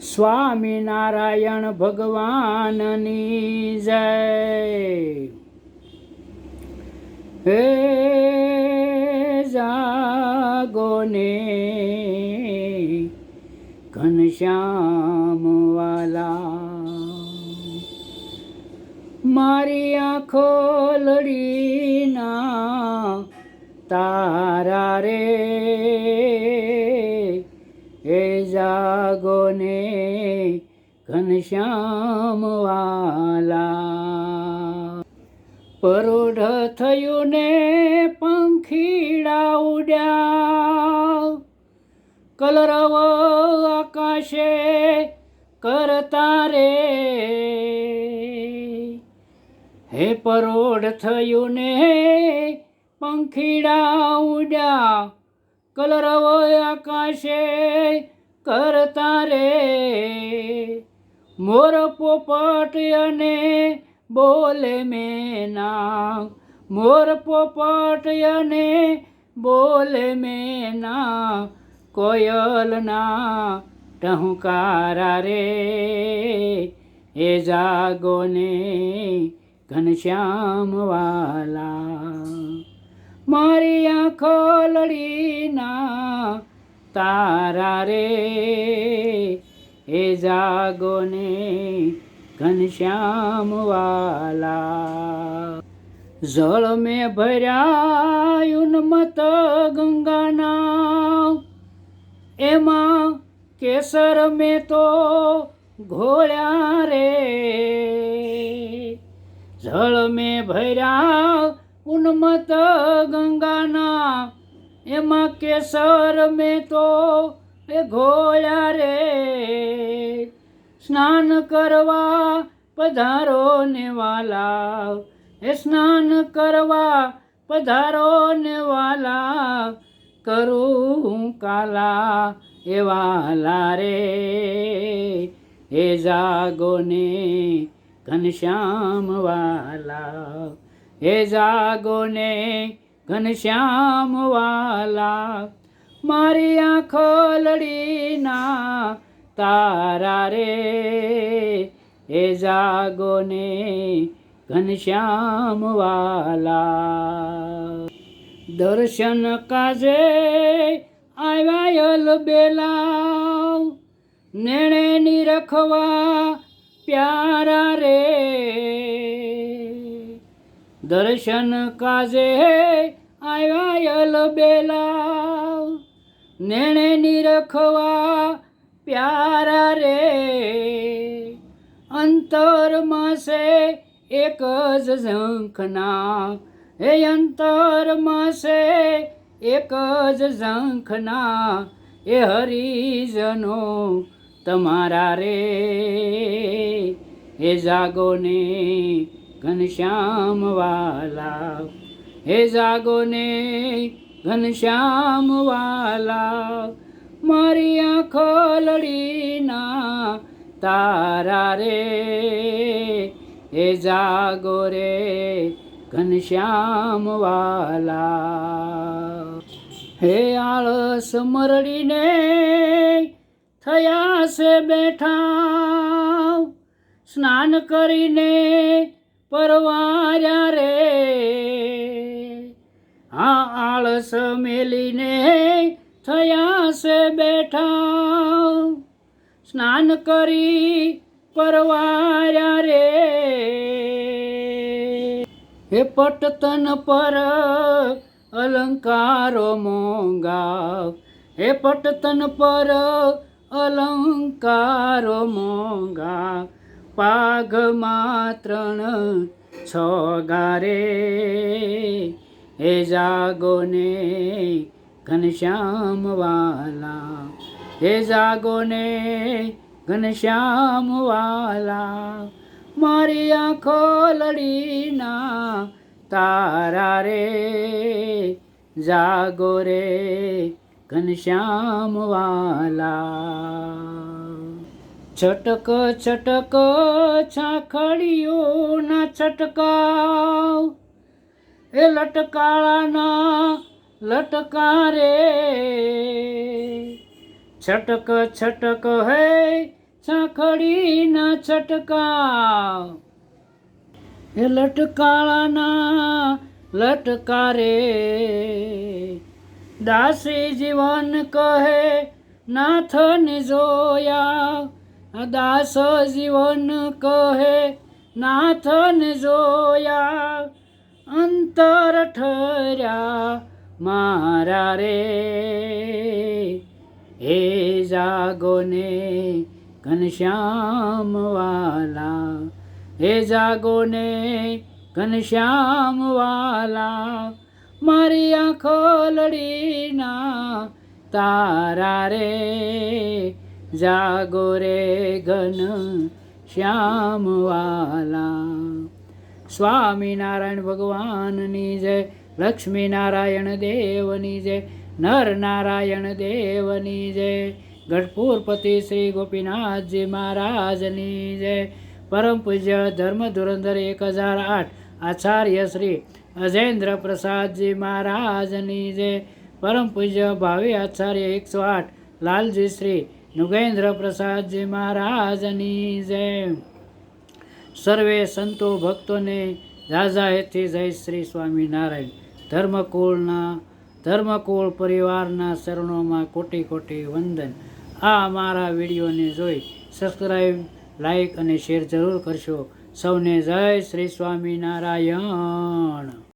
સ્વામિનારાયણ ભગવાનની જય. હે જાગોને ઘનશ્યામવાલા ઘનશ્યામ વાલા મારી આંખો લડીના તારા રે. એ જાગો ને ઘનશ્યામ વાલા પરોઢ થયું ને પંખીડા ઉડ્યા. કલરવ આકાશે કરતા રે હે પરોઢ થયું ને પંખીડા ઉડ્યા. કલરવ આકાશે, કરતા રે. મોર પોપટ અને બોલે મેના મોર પોપટ અને બોલે મેના કોયલના ટહુકારા રે. એ જાગોને ઘનશ્યામ વાલા. મારી આંખો લડીના તારા રે. એ જાગો ને ઘનશ્યામ વાલા. જળ મેં ભર્યાયુન મત ગંગાના એમાં કેસર મેં તો ઘોળ્યા રે. જળ મેં ભર્યા ઉન્મત ગંગાના, એમાં કેસર મેં તો એ ઘોળ્યા રે. સ્નાન કરવા પધારો ને વાલા, એ સ્નાન કરવા પધારો ને વાલા, કરું કાલા એ વાલા રે. એ જાગો ને ઘનશ્યામ વાલા. એ જાગો ને ઘનશ્યામ વાલા મારી આંખો લડીના તારા રે. હે જાગો ને ઘનશ્યામ વાલા દર્શન કાજે આવ્યાયલ બેલા નેણે નિરખવા પ્યારા રે. દર્શન કાજે આવ્યાયલ બેલા નેણે નિરખવા પ્યારા રે. અંતરમાં છે એક જ ઝંખના હે અંતરમાં છે એક જ ઝંખના એ હરિજનો તમારા રે. હે જાગો ને ઘનશ્યામ વાલા. હે જાગો ને ઘનશ્યામ મારી આંખો લડીના તારા રે. હે જાગો રે ઘનશ્યામ વાલા. હે આળસ મરડીને થયા છે બેઠા. સ્નાન કરીને પરવાર્યા રે. હા આળસ મેલીને થયા છે બેઠા. સ્નાન કરી પરવાર્યા રે. હે પટતન પર અલંકારો મોંઘા. હે પટતન પર અલંકારો મોંઘા. પાઘમાં ત્રણ છ ગારે. હે જાગો ને ઘનશ્યામ વાલા હે જાગો ને ઘનશ્યામ વાલા મારી આંખો લડીના તારા રે. જાગો રે ઘનશ્યામ વાલા છટક છટક છાખડીઓના છટકાવ. એ લટકાળાના લટકારે. છટક છટક હે છાખડીના છટકાવ. એ લટકાળાના લટકારે. દાસી જીવન કહે, નાથને જોયા દાસ જીવન કહે, નાથને જોયા, અંતર ઠર્યા મારા રે. હે જાગોને ઘનશ્યામ વાલા હે જાગોને ઘનશ્યામ વાલા મારી આંખો લડીના તારા રે. જાગો રે ઘન શ્યામવાલા. સ્વામિનારાયણ ભગવાનની જય, લક્ષ્મીનારાયણ દેવની જય નર નારાયણ દેવની જય, ગઢપુરપતિ શ્રી ગોપીનાથજી મહારાજની જય. પરમ પૂજ્ય ધર્મ ધુરંધર એક હજાર આઠ આચાર્ય શ્રી અજેન્દ્ર પ્રસાદજી મહારાજની જય. પરમ પૂજ્ય ભાવિ આચાર્ય એકસો આઠ લાલજી શ્રી નુગેન્દ્ર પ્રસાદજી મહારાજની જય. સર્વે સંતો ભક્તોને રાજા હેથી જય શ્રી સ્વામિનારાયણ. ધર્મકુળના, ધર્મકુળ પરિવારના શરણોમાં કોટી કોટી વંદન. આ મારા વિડીયોને જોઈ સબસ્ક્રાઈબ લાઈક અને શેર જરૂર કરશો. સૌને જય શ્રી સ્વામિનારાયણ.